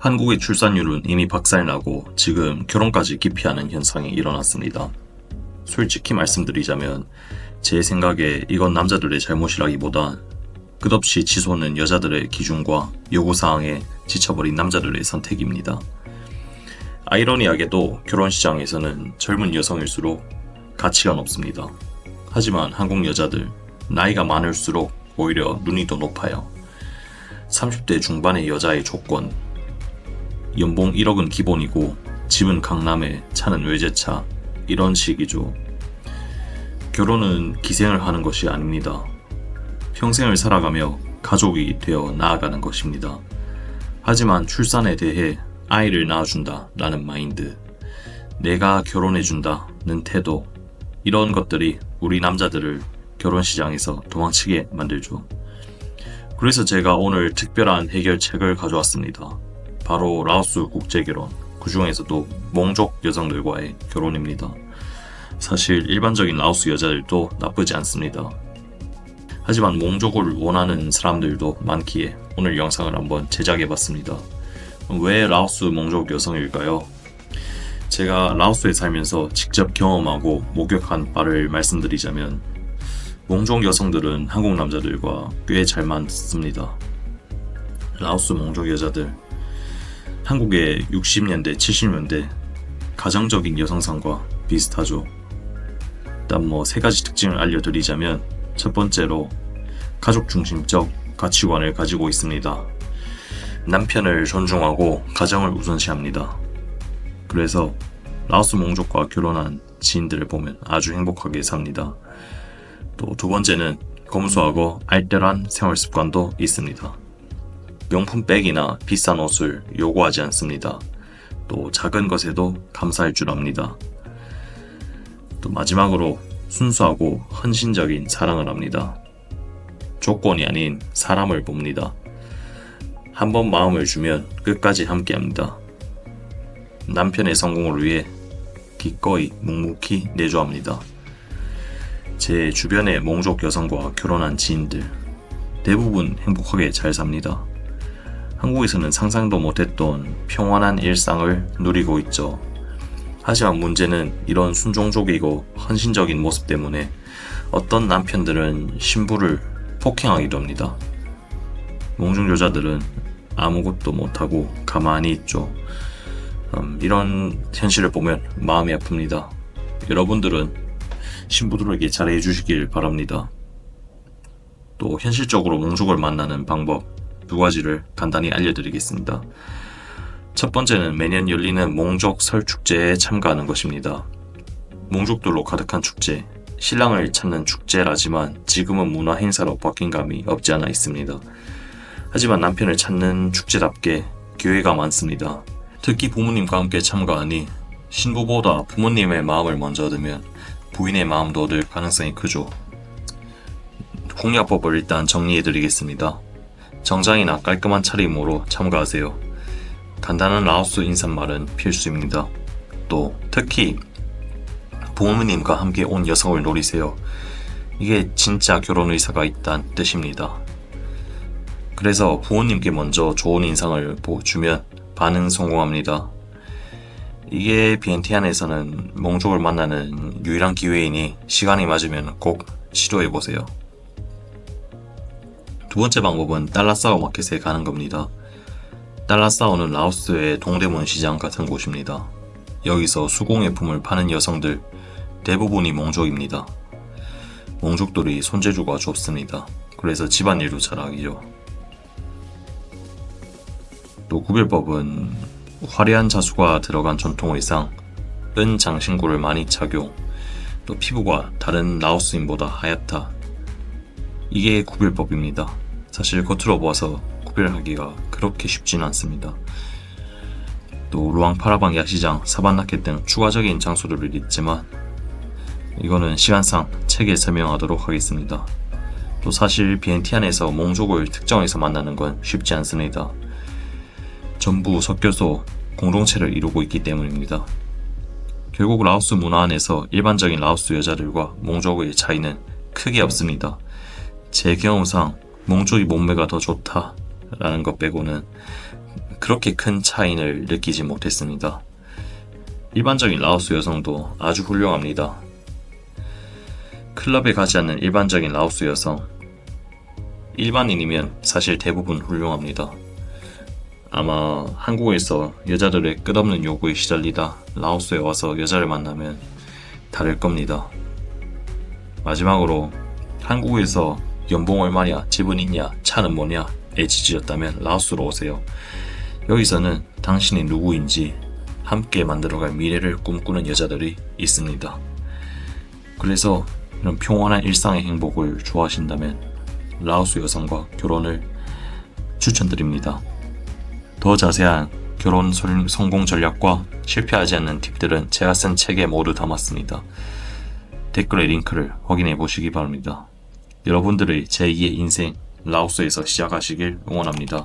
한국의 출산율은 이미 박살나고 지금 결혼까지 기피하는 현상이 일어났습니다. 솔직히 말씀드리자면 제 생각에 이건 남자들의 잘못이라기보다 끝없이 치솟는 여자들의 기준과 요구사항에 지쳐버린 남자들의 선택입니다. 아이러니하게도 결혼 시장에서는 젊은 여성일수록 가치가 높습니다. 하지만 한국 여자들 나이가 많을수록 오히려 눈이 더 높아요. 30대 중반의 여자의 조건 연봉 1억은 기본이고 집은 강남에 차는 외제차 이런 식이죠. 결혼은 기생을 하는 것이 아닙니다. 평생을 살아가며 가족이 되어 나아가는 것입니다. 하지만 출산에 대해 아이를 낳아준다 라는 마인드, 내가 결혼해준다는 태도, 이런 것들이 우리 남자들을 결혼 시장에서 도망치게 만들죠. 그래서 제가 오늘 특별한 해결책을 가져왔습니다. 바로 라오스 국제 결혼, 그 중에서도 몽족 여성들과의 결혼입니다. 사실 일반적인 라오스 여자들도 나쁘지 않습니다. 하지만 몽족을 원하는 사람들도 많기에 오늘 영상을 한번 제작해봤습니다. 왜 라오스 몽족 여성일까요? 제가 라오스에 살면서 직접 경험하고 목격한 바를 말씀드리자면 몽족 여성들은 한국 남자들과 꽤 잘 맞습니다. 라오스 몽족 여자들 한국의 60년대, 70년대 가정적인 여성상과 비슷하죠. 일단 뭐 세 가지 특징을 알려드리자면 첫 번째로 가족 중심적 가치관을 가지고 있습니다. 남편을 존중하고 가정을 우선시합니다. 그래서 라오스 몽족과 결혼한 지인들을 보면 아주 행복하게 삽니다. 또 두 번째는 검소하고 알뜰한 생활 습관도 있습니다. 명품 백이나 비싼 옷을 요구하지 않습니다. 또 작은 것에도 감사할 줄 압니다. 또 마지막으로 순수하고 헌신적인 사랑을 합니다. 조건이 아닌 사람을 봅니다. 한번 마음을 주면 끝까지 함께 합니다. 남편의 성공을 위해 기꺼이 묵묵히 내조합니다. 제 주변의 몽족 여성과 결혼한 지인들 대부분 행복하게 잘 삽니다. 한국에서는 상상도 못했던 평안한 일상을 누리고 있죠. 하지만 문제는 이런 순종적이고 헌신적인 모습 때문에 어떤 남편들은 신부를 폭행하기도 합니다. 몽중 여자들은 아무것도 못하고 가만히 있죠. 음, 이런 현실을 보면 마음이 아픕니다. 여러분들은 신부들에게 잘해 주시길 바랍니다. 또 현실적으로 몽족을 만나는 방법 두 가지를 간단히 알려드리겠습니다. 첫 번째는 매년 열리는 몽족 설 축제에 참가하는 것입니다. 몽족들로 가득한 축제, 신랑을 찾는 축제라지만 지금은 문화 행사로 바뀐 감이 없지 않아 있습니다. 하지만 남편을 찾는 축제답게 기회가 많습니다. 특히 부모님과 함께 참가하니 신부보다 부모님의 마음을 먼저 얻으면 부인의 마음도 얻을 가능성이 크죠. 공약법을 일단 정리해드리겠습니다. 정장이나 깔끔한 차림으로 참가하세요. 간단한 라오스 인사말은 필수입니다. 또 특히 부모님과 함께 온 여성을 노리세요. 이게 진짜 결혼 의사가 있다는 뜻입니다. 그래서 부모님께 먼저 좋은 인상을 주면 반응 성공합니다. 이게 비엔티안에서는 몽족을 만나는 유일한 기회이니 시간이 맞으면 꼭 시도해보세요. 두 번째 방법은 달라싸오 마켓에 가는 겁니다. 달라싸오는 라오스의 동대문 시장 같은 곳입니다. 여기서 수공예품을 파는 여성들 대부분이 몽족입니다. 몽족들이 손재주가 좁습니다. 그래서 집안일도 잘하기죠. 또 구별법은 화려한 자수가 들어간 전통 의상, 은 장신구를 많이 착용, 또 피부가 다른 라오스인보다 하얗다. 이게 구별법입니다. 사실 겉으로 보아서 구별하기가 그렇게 쉽지는 않습니다. 또 루앙 파라방 야시장, 사반나켓 등 추가적인 장소들을 있지만 이거는 시간상 책에 설명하도록 하겠습니다. 또 사실 비엔티안에서 몽족을 특정해서 만나는 건 쉽지 않습니다. 전부 섞여서 공동체를 이루고 있기 때문입니다. 결국 라오스 문화 안에서 일반적인 라오스 여자들과 몽족의 차이는 크게 없습니다. 제 경험상 몽족이 몸매가 더 좋다라는 것 빼고는 그렇게 큰 차이를 느끼지 못했습니다. 일반적인 라오스 여성도 아주 훌륭합니다. 클럽에 가지 않는 일반적인 라오스 여성. 일반인이면 사실 대부분 훌륭합니다. 아마 한국에서 여자들의 끝없는 요구에 시달리다 라오스에 와서 여자를 만나면 다를 겁니다. 마지막으로 한국에서 연봉 얼마냐, 집은 있냐, 차는 뭐냐, 에 지지였다면 라오스로 오세요. 여기서는 당신이 누구인지 함께 만들어갈 미래를 꿈꾸는 여자들이 있습니다. 그래서 이런 평온한 일상의 행복을 좋아하신다면 라오스 여성과 결혼을 추천드립니다. 더 자세한 결혼 설- 성공 전략과 실패하지 않는 팁들은 제가 쓴 책에 모두 담았습니다. 댓글의 링크를 확인해 보시기 바랍니다. 여러분들의 제2의 인생 라오스에서 시작하시길 응원합니다.